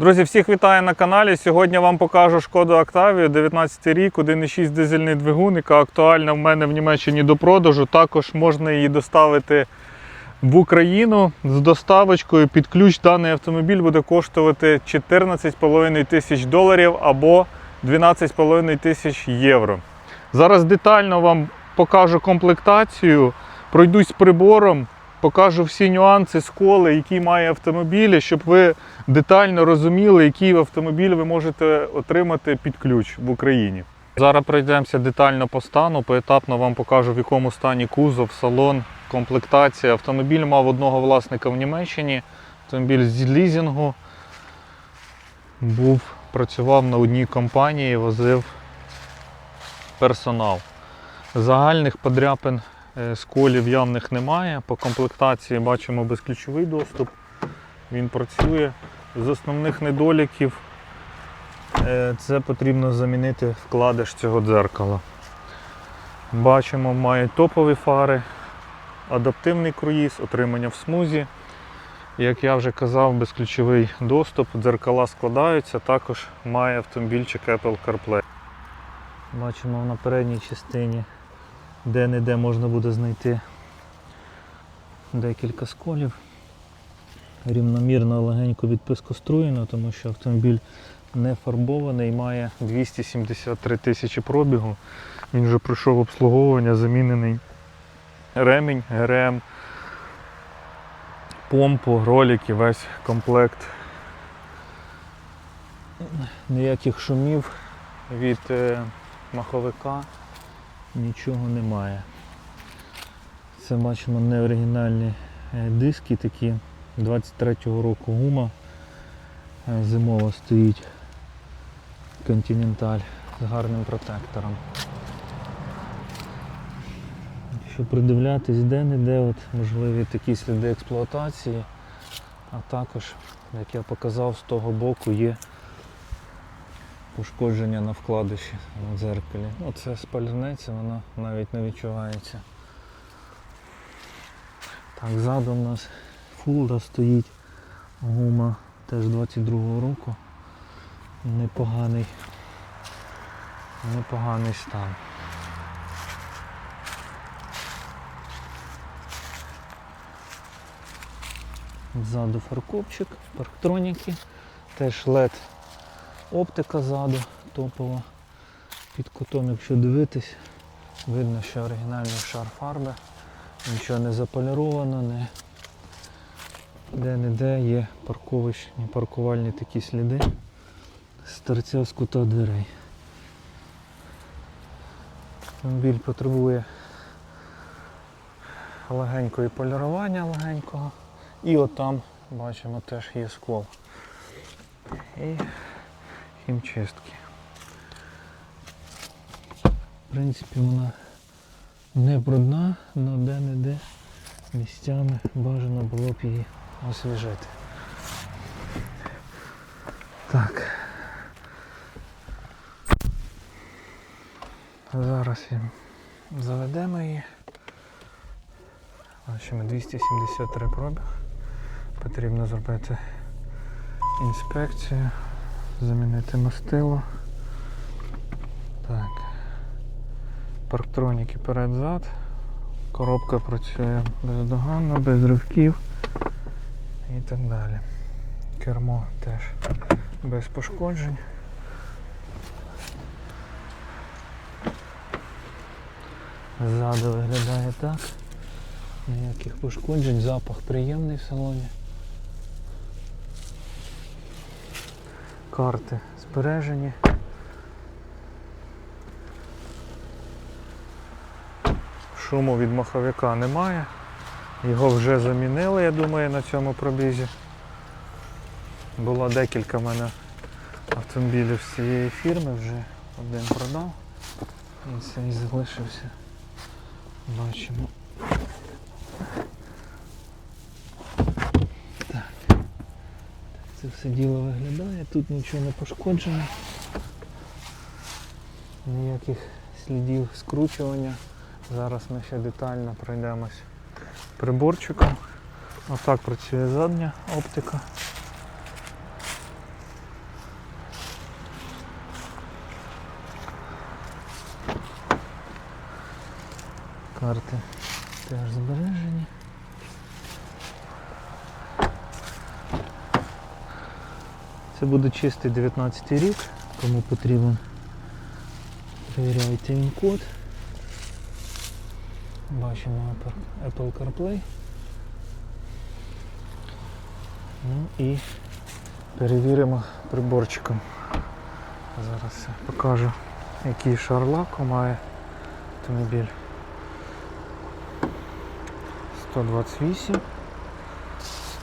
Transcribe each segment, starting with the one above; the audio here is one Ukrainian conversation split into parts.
Друзі, всіх вітаю на каналі. Сьогодні вам покажу шкоду Octavia 19 рік, 1,6 дизельний двигун, яка актуальна в мене в Німеччині до продажу. Також можна її доставити в Україну з доставочкою. Під ключ даний автомобіль буде коштувати 14,5 тисяч доларів або 12,5 тисяч євро. Зараз детально вам покажу комплектацію, пройдусь прибором, покажу всі нюанси, сколи, які має автомобіль, щоб ви детально розуміли, який автомобіль ви можете отримати під ключ в Україні. Зараз пройдемося детально по стану, поетапно вам покажу, в якому стані кузов, салон, комплектація. Автомобіль мав одного власника в Німеччині, автомобіль з лізінгу. Був, працював на одній компанії, возив персонал. Загальних подряпин сколів явних немає. По комплектації бачимо безключовий доступ. Він працює. З основних недоліків е, це потрібно замінити вкладиш цього дзеркала. Бачимо, має топові фари, адаптивний круїз, отримання в смузі. Як я вже казав, безключовий доступ, дзеркала складаються, також має автомобільчик Apple CarPlay. Бачимо на передній частині, де-не-де можна буде знайти декілька сколів. Рівномірно легенько відпискоструєно, тому що автомобіль не фарбований, має 273 тисячі пробігу. Він вже пройшов обслуговування, замінений ремінь, ГРМ, помпу, ролики, весь комплект. Ніяких шумів від е, маховика нічого немає. Це бачимо неоригінальні е, диски такі 23-го року гума. Е, Зимова стоїть Continental з гарним протектором. Якщо придивлятись де-не-де, от можливі такі сліди експлуатації, а також, як я показав, з того боку є пошкодження на вкладиші на дзеркалі. Ну, це спальнеться, вона навіть не відчувається. Так, ззаду у нас фулда стоїть, гума теж 22-го року. Непоганий, непоганий стан. Ззаду фаркопчик, парктроніки, теж LED оптика ззаду топова. Під кутом, якщо дивитись, видно, що оригінальний шар фарби. Нічого не заполіровано, не де-не-де є парковочні, паркувальні такі сліди з торця з кута дверей. Автомобіль потребує легенької полірування легенького. І отам бачимо теж є скол. Хімчистки. В принципі, вона не брудна, але де-не-де місцями бажано було б її освіжити. Так. Зараз заведемо її. Бачимо 273 пробіг. Потрібно зробити інспекцію, замінити мастило. Так. Парктроніки перед-зад. Коробка працює бездоганно, без ривків і так далі. Кермо теж без пошкоджень. Ззаду виглядає так. Ніяких пошкоджень, запах приємний в салоні. Карти збережені. Шуму від маховика немає. Його вже замінили, я думаю, на цьому пробізі. Було декілька в мене автомобілів з цієї фірми, вже один продав. І цей залишився. Бачимо. все діло виглядає, тут нічого не пошкоджено, ніяких слідів скручування. Зараз ми ще детально пройдемось приборчиком. Отак працює задня оптика. Карти теж збережені. Це буде чистий 19 рік, кому потрібен. Перевіряйте він код. Бачимо Apple- CarPlay. Ну і перевіримо приборчиком. Зараз я покажу, який шар лаку має автомобіль. 128,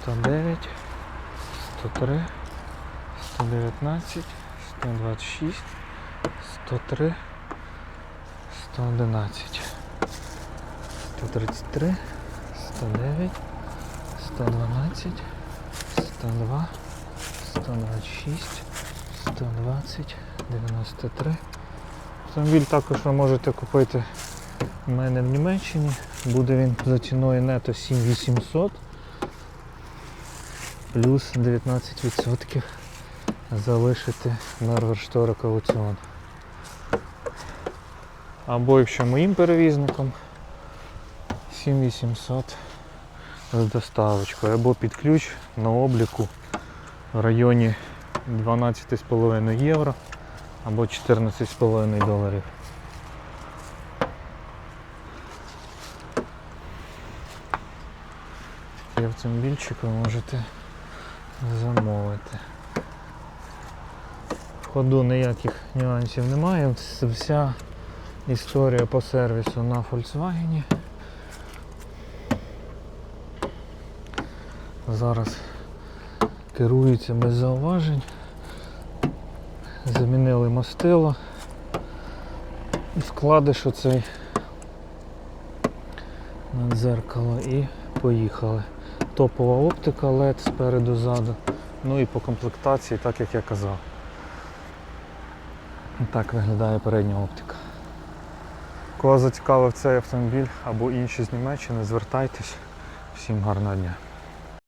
109, 103, 119, 126, 103, 111, 133, 109, 112, 102, 126, 120, 93. Автомобіль також ви можете купити у мене в Німеччині. Буде він за ціною нето 7800 плюс 19% залишити на Рвершторик аукціон. Або якщо моїм перевізником 7800 з доставочкою, або під ключ на обліку в районі 12,5 євро або 14,5 доларів. Такий автомобільчик ви можете замовити. Ходу ніяких нюансів немає. Вся історія по сервісу на Volkswagen. Зараз керується без зауважень. Замінили мастило. Вкладиш оцей на дзеркало і поїхали. Топова оптика LED спереду ззаду. Ну і по комплектації, так як я казав. Так виглядає передня оптика. Кого зацікавив цей автомобіль або інші з Німеччини, звертайтесь. Всім гарного дня.